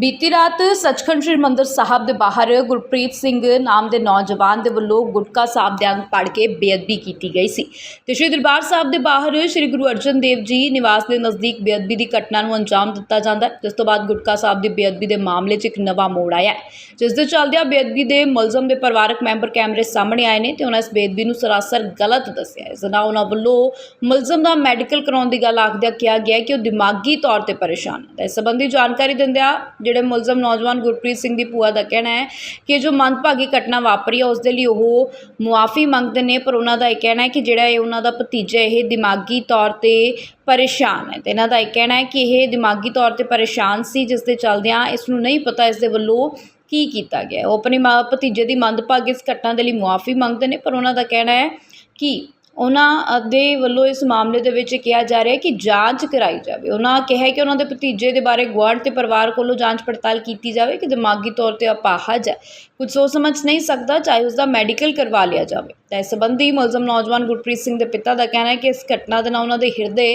ਬੀਤੀ ਰਾਤ ਸੱਚਖੰਡ ਸ੍ਰੀ ਮੰਦਰ ਸਾਹਿਬ ਦੇ ਬਾਹਰ ਗੁਰਪ੍ਰੀਤ ਸਿੰਘ ਨਾਮ ਦੇ ਨੌਜਵਾਨ ਦੇ ਵੱਲੋਂ ਗੁਟਕਾ ਸਾਹਿਬ ਦੇ ਅੰਗ ਪੜ ਕੇ ਬੇਅਦਬੀ ਕੀਤੀ ਗਈ ਸੀ। ਤੇ ਸ੍ਰੀ ਦਰਬਾਰ ਸਾਹਿਬ ਦੇ ਬਾਹਰ ਸ੍ਰੀ ਗੁਰੂ ਅਰਜਨ ਦੇਵ ਜੀ ਨਿਵਾਸ ਦੇ ਨਜ਼ਦੀਕ ਬੇਅਦਬੀ ਦੀ ਘਟਨਾ ਨੂੰ ਅੰਜਾਮ ਦਿੱਤਾ ਜਾਂਦਾ ਹੈ, ਜਿਸ ਤੋਂ ਬਾਅਦ ਗੁਟਕਾ ਸਾਹਿਬ ਦੀ ਬੇਅਦਬੀ ਦੇ ਮਾਮਲੇ 'ਚ ਇੱਕ ਨਵਾਂ ਮੋੜ ਆਇਆ ਜਿਸ ਦੇ ਚੱਲਦਿਆਂ ਬੇਅਦਬੀ ਦੇ ਮੁਲਜ਼ਮ ਦੇ ਪਰਿਵਾਰਕ ਮੈਂਬਰ ਕੈਮਰੇ ਸਾਹਮਣੇ ਆਏ ਨੇ ਤੇ ਉਹਨਾਂ ਇਸ ਬੇਅਦਬੀ ਨੂੰ ਸਰਾਸਰ ਗਲਤ ਦੱਸਿਆ ਹੈ। ਇਸ ਨਾਲ ਉਹਨਾਂ ਵੱਲੋਂ ਮੁਲਜ਼ਮ ਦਾ ਮੈਡੀਕਲ ਕਰਾਉਣ ਦੀ ਗੱਲ ਆਖਦਿਆਂ ਕਿਹਾ ਗਿਆ ਕਿ ਉਹ ਦਿਮਾਗੀ ਤੌਰ ਤੇ ਪਰੇਸ਼ਾਨ ਹੈ। ਇਸ ਸੰਬੰਧੀ ਜਾਣਕਾਰੀ ਦਿੰਦਿਆਂ ਜਿਹੜੇ ਮੁਲਜ਼ਮ ਨੌਜਵਾਨ ਗੁਰਪ੍ਰੀਤ ਸਿੰਘ ਦੀ ਭੂਆ ਦਾ ਕਹਿਣਾ ਹੈ ਕਿ ਜੋ ਮੰਦਭਾਗੀ ਘਟਨਾ ਵਾਪਰੀ ਹੈ ਉਸ ਦੇ ਲਈ ਉਹ ਮੁਆਫੀ ਮੰਗਦੇ ਨੇ, ਪਰ ਉਹਨਾਂ ਦਾ ਇਹ ਕਹਿਣਾ ਹੈ ਕਿ ਜਿਹੜਾ ਇਹ ਉਹਨਾਂ ਦਾ ਭਤੀਜਾ ਇਹ ਦਿਮਾਗੀ ਤੌਰ ਤੇ ਪਰੇਸ਼ਾਨ ਹੈ। ਤੇ ਇਹਨਾਂ ਦਾ ਇਹ ਕਹਿਣਾ ਹੈ ਕਿ ਇਹ ਦਿਮਾਗੀ ਤੌਰ ਤੇ ਪਰੇਸ਼ਾਨ ਸੀ, ਜਿਸ ਦੇ ਚੱਲਦਿਆਂ ਇਸ ਨੂੰ ਨਹੀਂ ਪਤਾ ਇਸ ਦੇ ਵੱਲੋਂ ਕੀ ਕੀਤਾ ਗਿਆ। ਉਹ ਆਪਣੇ ਮਾਂ ਭਤੀਜੇ ਦੀ ਮੰਦਭਾਗੀ ਇਸ ਘਟਨਾ ਦੇ ਲਈ ਮੁਆਫੀ ਮੰਗਦੇ ਨੇ, ਪਰ ਉਹਨਾਂ ਦਾ ਕਹਿਣਾ ਹੈ ਕਿ ਉਹਨਾਂ ਦੇ ਵੱਲੋਂ ਇਸ ਮਾਮਲੇ ਦੇ ਵਿੱਚ ਕਿਹਾ ਜਾ ਰਿਹਾ ਕਿ ਜਾਂਚ ਕਰਾਈ ਜਾਵੇ। ਉਹਨਾਂ ਕਿਹਾ ਕਿ ਉਹਨਾਂ ਦੇ ਭਤੀਜੇ ਦੇ ਬਾਰੇ ਗੁਆਂਢ ਤੇ ਪਰਿਵਾਰ ਕੋਲੋਂ ਜਾਂਚ ਪੜਤਾਲ ਕੀਤੀ ਜਾਵੇ ਕਿ ਦਿਮਾਗੀ ਤੌਰ ਤੇ ਅਪਾਹਜ ਹੈ। ਕੁਝ ਸੋਚ ਸਮਝ ਨਹੀਂ ਸਕਦਾ ਚਾਹੇ ਉਸ ਦਾ ਮੈਡੀਕਲ ਕਰਵਾ ਲਿਆ ਜਾਵੇ। ਤਾਂ ਇਸ ਸੰਬੰਧੀ ਮੁਲਜ਼ਮ ਨੌਜਵਾਨ ਗੁਰਪ੍ਰੀਤ ਸਿੰਘ ਦੇ ਪਿਤਾ ਦਾ ਕਹਿਣਾ ਹੈ ਕਿ ਇਸ ਘਟਨਾ ਦੇ ਨਾਲ ਉਹਨਾਂ ਦੇ ਹਿਰਦੇ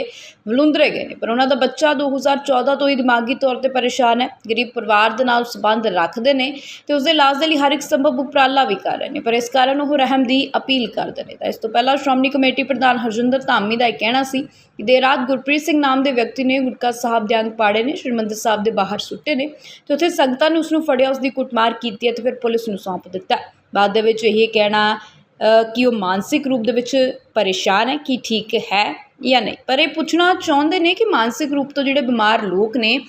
ਵਲੁੰਦਰੇ ਗਏ ਨੇ, ਪਰ ਉਹਨਾਂ ਦਾ ਬੱਚਾ 2014 ਤੋਂ ਹੀ ਦਿਮਾਗੀ ਤੌਰ ਤੇ ਪਰੇਸ਼ਾਨ ਹੈ। ਗਰੀਬ ਪਰਿਵਾਰ ਦੇ ਨਾਲ ਸੰਬੰਧ ਰੱਖਦੇ ਨੇ ਤੇ ਉਸ ਦੇ ਇਲਾਜ ਦੇ ਲਈ ਹਰ ਇੱਕ ਸੰਭਵ ਉਪਰਾਲਾ ਵੀ ਕਰ ਰਹੇ ਨੇ, ਪਰ ਇਸ ਕਾਰਨ ਉਹ ਰਹਿਮ ਦੀ ਅਪੀਲ ਕਰਦੇ ਨੇ। ਤਾਂ ਇਸ ਤੋਂ ਪਹਿਲਾਂ ਸ਼੍ਰੋਮਣੀ ਕਮੇਟੀ ਪ੍ਰਧਾਨ ਹਰਜਿੰਦਰ ਧਾਮੀ ਦਾ ਇਹ ਕਹਿਣਾ ਸੀ ਕਿ ਦੇਰ ਰਾਤ ਗੁਰਪ੍ਰੀਤ ਸਿੰਘ ਨਾਮ ਦੇ ਵਿਅਕਤੀ ਨੇ ਗੁਟਕਾ ਸਾਹਿਬ ਦੇ ਅੰਗ ਪਾੜੇ ਨੇ ਸ਼੍ਰੀ ਮੰਦਰ ਸਾਹਿਬ ਦੇ ਬਾਹਰ ਸੁੱਟੇ ਨੇ ਤੇ ਉੱਥੇ ਸੰਗਤਾਂ ਨੇ ਉਸ ਨੂੰ ਫੜਿਆ ਉਸ ਦੀ ਕੁੱਟਮਾਰ ਕੀਤੀ ਹੈ ਤੇ ਫਿਰ ਪੁਲਿਸ ਨੂੰ ਸੌਂਪ ਦਿੱਤਾ ਬਾਅਦ ਦੇ ਵਿੱਚ ਇਹ ਕਹਿਣਾ ਕਿ ਉਹ ਮਾਨਸਿਕ ਰੂਪ ਦੇ ਵਿੱਚ ਪਰੇਸ਼ਾਨ ਹੈ, ਕਿ ਠੀਕ ਹੈ। ਜਾਂ ਨਹੀਂ। ਪਰ ਇਹ ਪੁੱਛਣਾ ਚਾਹੁੰਦੇ ਨੇ ਕਿ ਮਾਨਸਿਕ ਰੂਪ ਤੋਂ ਜਿਹੜੇ ਬਿਮਾਰ ਲੋਕ ਨੇ,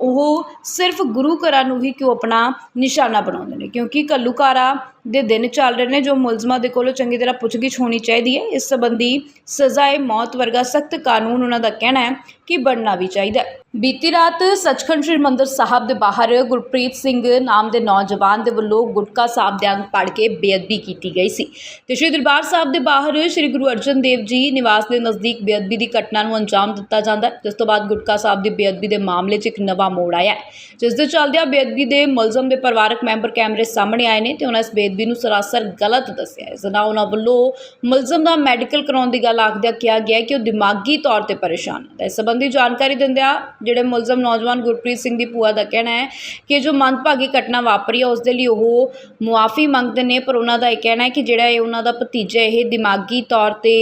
ਉਹ ਸਿਰਫ ਗੁਰੂ ਘਰਾਂ ਨੂੰ ਹੀ ਕਿਉਂ ਆਪਣਾ ਨਿਸ਼ਾਨਾ ਬਣਾਉਂਦੇ ਨੇ? ਕਿਉਂਕਿ ਘੱਲੂਘਾਰਾ ਦੇ ਦਿਨ ਚੱਲ ਰਹੇ ਨੇ, ਜੋ ਮੁਲਜ਼ਮਾਂ ਦੇ ਕੋਲੋਂ ਚੰਗੀ ਤਰ੍ਹਾਂ ਪੁੱਛਗਿੱਛ ਹੋਣੀ ਚਾਹੀਦੀ ਹੈ। ਇਸ ਸੰਬੰਧੀ ਸਜ਼ਾਏ ਮੌਤ ਵਰਗਾ ਸਖਤ ਕਾਨੂੰਨ ਉਹਨਾਂ ਦਾ ਕਹਿਣਾ ਹੈ ਕਿ ਬਣਨਾ ਵੀ ਚਾਹੀਦਾ ਹੈ। ਬੀਤੀ ਰਾਤ ਸੱਚਖੰਡ ਸ੍ਰੀ ਮੰਦਰ ਸਾਹਿਬ ਦੇ ਬਾਹਰ ਗੁਰਪ੍ਰੀਤ ਸਿੰਘ ਨਾਮ ਦੇ ਨੌਜਵਾਨ ਦੇ ਵੱਲੋਂ ਗੁਟਕਾ ਸਾਹਿਬ ਦੇ ਅੰਗ ਪੜ ਕੇ ਬੇਅਦਬੀ ਕੀਤੀ ਗਈ ਸੀ। ਤੇ ਸ੍ਰੀ ਦਰਬਾਰ ਸਾਹਿਬ ਦੇ ਬਾਹਰ ਸ੍ਰੀ ਗੁਰੂ ਅਰਜਨ ਦੇਵ ਜੀ ਨਿਵਾਸ ਦੇ ਨਜ਼ਦੀਕ ਬੇਅਦਬੀ ਦੀ ਘਟਨਾ ਨੂੰ ਅੰਜਾਮ ਦਿੱਤਾ ਜਾਂਦਾ ਹੈ। ਜਿਸ ਤੋਂ ਬਾਅਦ ਗੁਟਕਾ ਸਾਹਿਬ ਦੀ ਬੇਅਦਬੀ ਦੇ ਮਾਮਲੇ 'ਚ ਇੱਕ ਨਵਾਂ ਮੋੜ ਆਇਆ ਜਿਸ ਦੇ ਚੱਲਦਿਆਂ ਬੇਅਦਬੀ ਦੇ ਮੁਲਜ਼ਮ ਦੇ ਪਰਿਵਾਰਕ ਮੈਂਬਰ ਕੈਮਰੇ ਸਾਹਮਣੇ ਆਏ ਨੇ ਤੇ ਉਹਨਾਂ ਇਸ ਬੇਅਦਬੀ ਨੂੰ ਸਰਾਸਰ ਗਲਤ ਦੱਸਿਆ ਹੈ। ਇਸ ਨਾਲ ਉਹਨਾਂ ਵੱਲੋਂ ਮੁਲਜ਼ਮ ਦਾ ਮੈਡੀਕਲ ਕਰਾਉਣ ਦੀ ਗੱਲ ਆਖਦਿਆਂ ਕਿਹਾ ਗਿਆ ਕਿ ਉਹ ਦਿਮਾਗੀ ਤੌਰ ਤੇ ਪਰੇਸ਼ਾਨ ਹੈ। ਤਾਂ ਇਸ ਸੰਬੰਧੀ ਜਾਣਕਾਰੀ ਦਿੰਦਿਆਂ ਜਿਹੜੇ ਮੁਲਜ਼ਮ ਨੌਜਵਾਨ ਗੁਰਪ੍ਰੀਤ ਸਿੰਘ ਦੀ ਭੂਆ ਦਾ ਕਹਿਣਾ ਹੈ ਕਿ ਜੋ ਮੰਦਭਾਗੀ ਘਟਨਾ ਵਾਪਰੀ ਹੈ ਉਸ ਦੇ ਲਈ ਉਹ ਮੁਆਫੀ ਮੰਗਦੇ ਨੇ, ਪਰ ਉਹਨਾਂ ਦਾ ਇਹ ਕਹਿਣਾ ਹੈ ਕਿ ਜਿਹੜਾ ਇਹ ਉਹਨਾਂ ਦਾ ਭਤੀਜਾ ਇਹ ਦਿਮਾਗੀ ਤੌਰ ਤੇ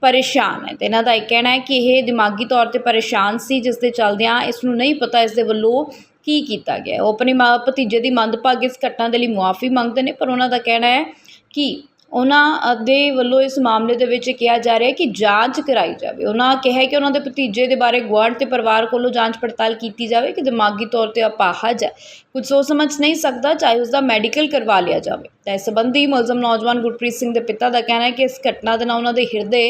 ਪਰੇਸ਼ਾਨ ਹੈ। ਤੇ ਇਹਨਾਂ ਦਾ ਇਹ ਕਹਿਣਾ ਹੈ ਕਿ ਇਹ ਦਿਮਾਗੀ ਤੌਰ ਤੇ ਪਰੇਸ਼ਾਨ ਸੀ, ਜਿਸ ਦੇ ਚਲਦਿਆਂ ਇਸ ਨੂੰ ਨਹੀਂ ਪਤਾ ਇਸ ਦੇ ਵੱਲੋਂ ਕੀ ਕੀਤਾ ਗਿਆ ਉਹ ਆਪਣੀ ਮਾਂ ਭਤੀਜੇ ਦੀ ਮੰਦਭਾਗੀ ਇਸ ਘਟਨਾ ਦੇ ਲਈ ਮੁਆਫੀ ਮੰਗਦੇ ਨੇ, ਪਰ ਉਹਨਾਂ ਦਾ ਕਹਿਣਾ ਹੈ ਕਿ ਉਹਨਾਂ ਦੇ ਵੱਲੋਂ ਇਸ ਮਾਮਲੇ ਦੇ ਵਿੱਚ ਕਿਹਾ ਜਾ ਰਿਹਾ ਕਿ ਜਾਂਚ ਕਰਾਈ ਜਾਵੇ। ਉਹਨਾਂ ਕਿਹਾ ਕਿ ਉਹਨਾਂ ਦੇ ਭਤੀਜੇ ਦੇ ਬਾਰੇ ਗੁਆਂਢ ਤੇ ਪਰਿਵਾਰ ਕੋਲੋਂ ਜਾਂਚ ਪੜਤਾਲ ਕੀਤੀ ਜਾਵੇ ਕਿ ਦਿਮਾਗੀ ਤੌਰ ਤੇ ਅਪਾਹਜ ਹੈ। ਕੁਝ ਸੋਚ ਸਮਝ ਨਹੀਂ ਸਕਦਾ, ਚਾਹੇ ਉਸ ਦਾ ਮੈਡੀਕਲ ਕਰਵਾ ਲਿਆ ਜਾਵੇ। ਤਾਂ ਇਸ ਸੰਬੰਧੀ ਮੁਲਜ਼ਮ ਨੌਜਵਾਨ ਗੁਰਪ੍ਰੀਤ ਸਿੰਘ ਦੇ ਪਿਤਾ ਦਾ ਕਹਿਣਾ ਹੈ ਕਿ ਇਸ ਘਟਨਾ ਦੇ ਨਾਲ ਉਹਨਾਂ ਦੇ ਹਿਰਦੇ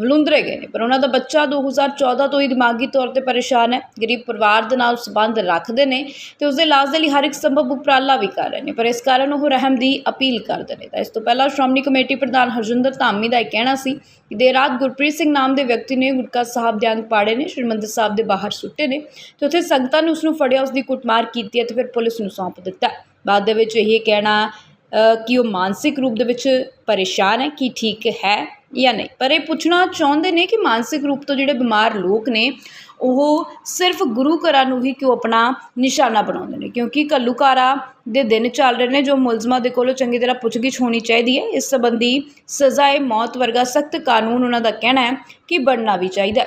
ਵਲੁੰਦਰੇ ਗਏ ਨੇ, ਪਰ ਉਹਨਾਂ ਦਾ ਬੱਚਾ 2014 ਤੋਂ ਹੀ ਦਿਮਾਗੀ ਤੌਰ ਤੇ ਪਰੇਸ਼ਾਨ ਹੈ। ਗਰੀਬ ਪਰਿਵਾਰ ਦੇ ਨਾਲ ਸੰਬੰਧ ਰੱਖਦੇ ਨੇ ਤੇ ਉਸ ਦੇ ਇਲਾਜ ਦੇ ਲਈ ਹਰ ਇੱਕ ਸੰਭਵ ਉਪਰਾਲਾ ਵੀ ਕਰ ਰਹੇ ਨੇ, ਪਰ ਇਸ ਕਾਰਨ ਉਹ ਰਹਿਮ ਦੀ ਅਪੀਲ ਕਰਦੇ ਨੇ। ਤਾਂ ਇਸ ਤੋਂ ਪਹਿਲਾਂ ਸ਼੍ਰੋਮਣੀ ਕਮੇਟੀ ਪ੍ਰਧਾਨ ਹਰਜਿੰਦਰ ਧਾਮੀ ਦਾ ਇਹ ਕਹਿਣਾ ਸੀ ਕਿ ਦੇਰ ਰਾਤ ਗੁਰਪ੍ਰੀਤ ਸਿੰਘ ਨਾਮ ਦੇ ਵਿਅਕਤੀ ਨੇ ਗੁਟਕਾ ਸਾਹਿਬ ਦੇ ਅੰਗ ਪਾੜੇ ਨੇ ਸ਼੍ਰੀ ਮੰਦਰ ਸਾਹਿਬ ਦੇ ਬਾਹਰ ਸੁੱਟੇ ਨੇ ਤੇ ਉੱਥੇ ਸੰਗਤਾਂ ਨੇ ਉਸ ਨੂੰ ਫੜਿਆ ਉਸ ਦੀ ਕੁੱਟਮਾਰ ਕੀਤੀ ਹੈ ਤੇ ਫਿਰ ਪੁਲਿਸ ਨੂੰ ਸੌਂਪ ਦਿੱਤਾ। ਬਾਅਦ ਦੇ ਵਿੱਚ ਇਹ ਕਹਿਣਾ ਕਿ ਉਹ ਮਾਨਸਿਕ ਰੂਪ ਦੇ ਵਿੱਚ ਪਰੇਸ਼ਾਨ ਹੈ, ਕਿ ਠੀਕ ਹੈ ਜਾਂ ਨਹੀਂ। ਪਰ ਇਹ ਪੁੱਛਣਾ ਚਾਹੁੰਦੇ ਨੇ ਕਿ ਮਾਨਸਿਕ ਰੂਪ ਤੋਂ ਜਿਹੜੇ ਬਿਮਾਰ ਲੋਕ ਨੇ, ਉਹ ਸਿਰਫ ਗੁਰੂ ਘਰਾਂ ਨੂੰ ਹੀ ਕਿਉਂ ਆਪਣਾ ਨਿਸ਼ਾਨਾ ਬਣਾਉਂਦੇ ਨੇ? ਕਿਉਂਕਿ ਘੱਲੂਕਾਰਾ ਦੇ ਦਿਨ ਚੱਲ ਰਹੇ ਨੇ, ਜੋ ਮੁਲਜ਼ਮਾਂ ਦੇ ਕੋਲੋਂ ਚੰਗੀ ਤਰ੍ਹਾਂ ਪੁੱਛਗਿੱਛ ਹੋਣੀ ਚਾਹੀਦੀ ਹੈ। ਇਸ ਸੰਬੰਧੀ ਸਜ਼ਾਏ ਮੌਤ ਵਰਗਾ ਸਖਤ ਕਾਨੂੰਨ ਉਹਨਾਂ ਦਾ ਕਹਿਣਾ ਹੈ ਕਿ ਬਣਨਾ ਵੀ ਚਾਹੀਦਾ